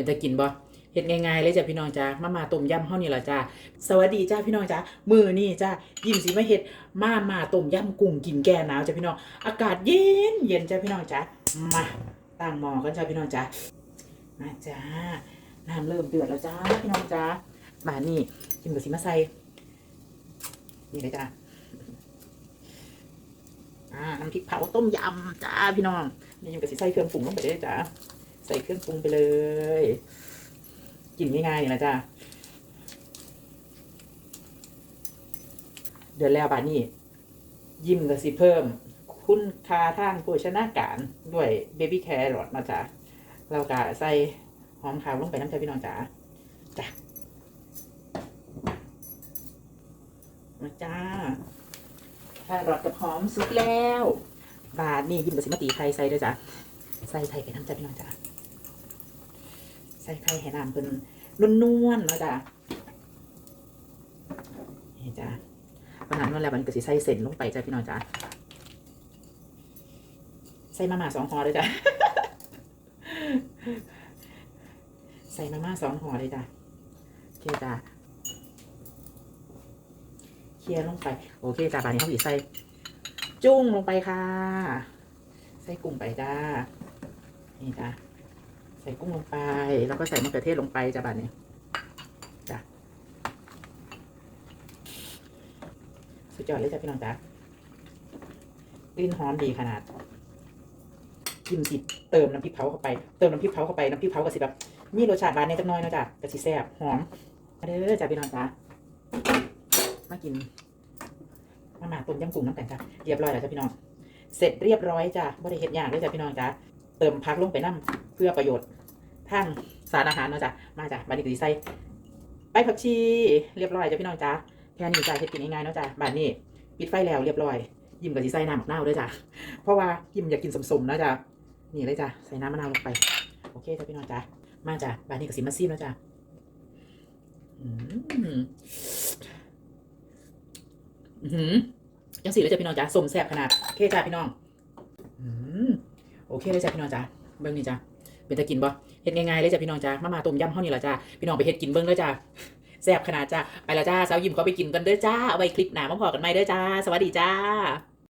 เป็นตะกินบ่เฮ็ดง่ายๆเลยจ้ะพี่น้องจ้ามามาต้มยำเฮานี่ล่ะจ้าสวัสดีจ้าพี่น้องจ้ามือนี้จ้ายิ้มสิมาเฮ็ดมามาต้มยำกุ้งกินแก้หนาวจ้ะพี่น้อง อากาศเย็นเย็นจ้าพี่น้องจ้ามาตั้งหม้อกันจ้าพี่น้องจ้ามาจ้าน้ำเริ่มเดือดแล้วจ้าพี่น้องจ้ามานี่ยิ้มก็สิมาใส่นี่เลยจ้าอ่าน้ำพริกเผาต้มยำจ้าพี่น้องนี่ยิ้มก็สิใส่เครื่องปรุงลงไปเลยจ้า ใส่เครื่องปรุงไปเลยกินง่ายๆนี่นะจ้าเดือนแล้วบานี้ยิ้มกับสิเพิ่ม คุณค่าทางโภชนาการด้วยเบบี้แครอทมาจ้าเราก็ใส่หอมขาวลงไปน้ำใจพี่น้องจ๋าจ้ะมาจ้าแครอทกับหอมสุกแล้ว บาทนี่ยิ้มกับสิมาตีไทยใส่ด้วยจ้ะใส่ไทยไปน้ำใจพี่น้องจ๋า ส่ไข่ให้น้ำเป็นนวลๆเนาะจ้ะนี่จ้ะปัญหานวลแล้วมันก็สิใส่เส้นลงไปจ้ะพี่น้องจ้ะใส่มาม่าสองห่อเลยจ้ะใส่มาม่าสองห่อเลยจ้ะโอเคจ้ะเคลียร์ลงไป โอเคจ้ะบานนี้เขาสิใส่จุ้งลงไปค่ะ ใส่กุ้งไปจ้านี่จ้ะ ใส่กุ้งลงไป แล้วก็ใส่มะเขือเทศลงไปจ้ะบัดนี้จ้ะสุดยอดเลยจ้ะพี่น้องจ้ะกลิ่นหอมดีขนาดกิมสิเติมน้ำพริกเผาเข้าไป เติมน้ำพริกเผาเข้าไป น้ำพริกเผาก็สิแบบมีรสชาติหวานในจักน้อยนะจ้ะกะสิแซ่บหอมมาเด้อจ้ะพี่น้องจ้ะมากินมาหมาต้มยำกุ้งน้ำกันจ้ะเรียบร้อยแล้วจ้ะพี่น้อง เสร็จเรียบร้อยจ้ะบ่ได้เฮ็ดยากเลยจ้ะพี่น้องจ้ะ เติมพักลงไปน้ำเพื่อประโยชน์ทางสารอาหารเนาะจ้ะมาจ้ะบานนี้ก็สิใส่ใบผักชีเรียบร้อยจ้ะพี่น้องจ้ะแค่นี้จ้ะเฮ็ดกินง่ายๆเนาะจ้ะบานนี้ปิดไฟแล้วเรียบร้อย ยิ้มกับสิใส่น้ำมะนาวด้วยจ้ะเพราะว่ายิ้มอยากกินสมๆนะจ้ะนี่เลยจ้ะใส่น้ำมะนาวลงไป โอเคจ้ะพี่น้องจ้ะมาจ้ะบานนี้ก็สิมาซีมแล้วจ้ะอืมอือหือยังสีเลยจ้ะพี่น้องจ้ะสมแซ่บขนาดโอเคจ้ะพี่น้อง โอเคเลยจ้ะพี่น้องจ้ะเบิ้งนี่จ้ะเป็นตะกินบ่เฮ็ดง่ายๆเลยจ้ะพี่น้องจ้ามามาต้มยำเฮานี่ละจ้าพี่น้องไปเฮ็ดกินเบิ้งเลยจ้าแซ่บขนาดจ้าไปละจ้าสาวยิ้มเขาไปกินกันเด้อจ้าเอาไว้คลิปหน้ามาพอกันใหม่เด้อจ้า สวัสดีจ้า